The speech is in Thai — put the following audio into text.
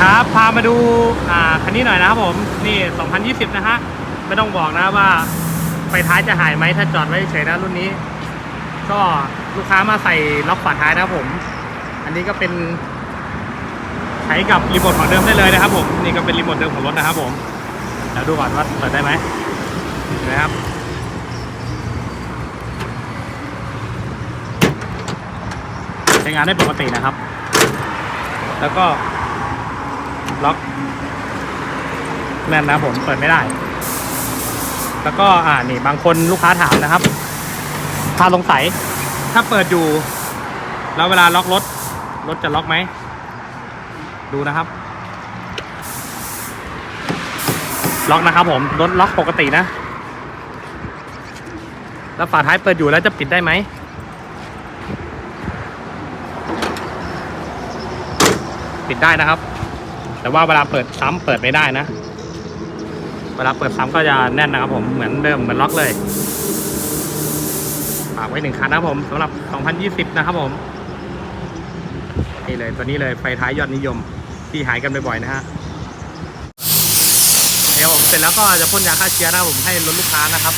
ครับพามาดูอ่าคันนี้หน่อยนะครับผมนี่ 2020 นะฮะไม่ต้องบอกนะว่าไฟท้ายจะหายไหมถ้าจอดไว้เฉยนะรุ่นนี้ ก็ลูกค้ามาใส่ล็อกฝาท้ายนะครับผม อันนี้ก็เป็นใช้กับรีโมทของเดิมได้เลยนะครับผมนี่ก็เป็นรีโมทเดิมของรถนะครับผมเดี๋ยวดูก่อนว่าเปิดได้ไหมเห็นไหมครับใช้งานได้ปกตินะครับ แล้วก็ ล็อกแน่นนะผมเปิดไม่ได้ แล้วก็อ่านี่บางคนลูกค้าถามนะครับถ้าสงสัยถ้าเปิดอยู่ แล้วเวลาล็อกรถ รถจะล็อกไหม ดูนะครับ ล็อกนะครับผมรถล็อกปกตินะ แล้วฝาท้ายเปิดอยู่แล้วจะปิดได้ไหมปิดได้นะครับ แต่ว่าเวลาเปิดซ้ำเปิดไม่ได้นะ เวลาเปิดซ้ำก็จะแน่นนะครับผมเหมือนเดิมเหมือนล็อกเลยฝากไว้หนึ่งคันนะครับผมสำหรับ 2020 นะครับผมนี่เลยตัวนี้เลยไฟท้ายยอดนิยมที่หายกันบ่อยๆนะฮะเดี๋ยวผมเสร็จแล้วก็จะพ่นยาฆ่าเชื้อนะครับผมให้รถลูกค้านะครับ